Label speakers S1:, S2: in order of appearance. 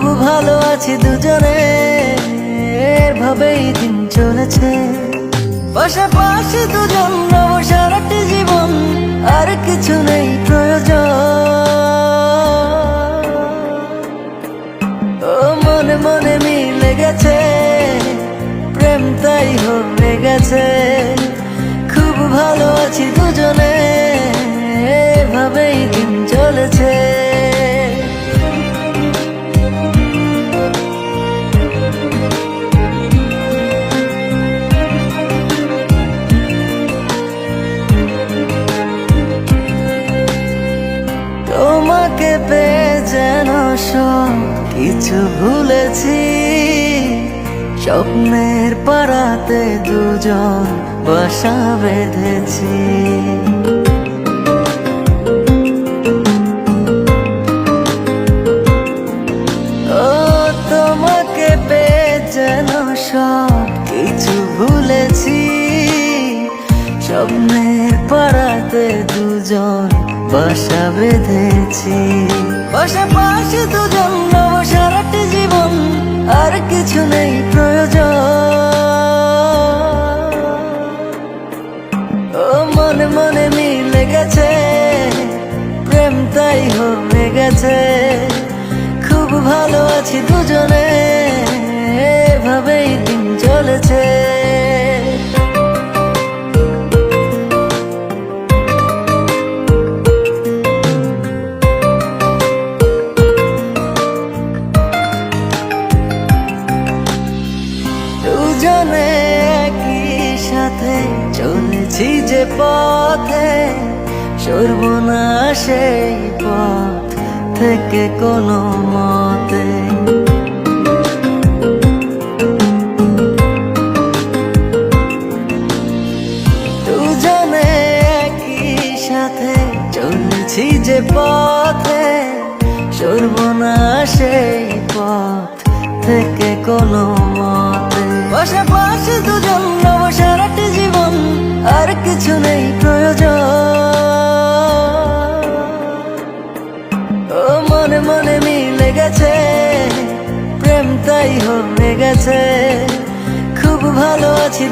S1: খুব ভালো আছি দুজনে। ভাবেই দিন চলেছে। পাশাপাশি দুজন রব সারাটি জীবন, আর কিছু নেই প্রয়োজন। ও মনে মনে মিলে গেছে, প্রেম তাই হয়ে গেছে। খুব ভালো আছি দুজনে। সব কিছু ভুলেছি। স্বপ্নের পাড়াতে দুজন বাসা বেঁধেছি। ও, তোমাকে পেয়ে যেন সব কিছু ভুলেছি। স্বপ্নের পাড়াতে দুজন বাসা বেঁধেছি। পাশাপাশি দুজন নব সারাটি জীবন, আর কিছু নেই প্রয়োজন। ও মনে মনে মিলে গেছে, প্রেম তাই হয়ে গেছে। খুব ভালো আছি দুজনে। দুজনে একই সাথে চলেছি যে পথে, সর্বনাশ পথ থেকে কোনো মতে। দুজনে সাথে যে পথে, সর্বনাশ পথ থেকে কোনো মতে। পাশাপাশি দুজন নব সারাটি জীবন, আর কিছু নেই প্রয়োজন। ও মনে মনে মিলে গেছে, প্রেম তাই হয়ে গেছে। খুব ভালো আছি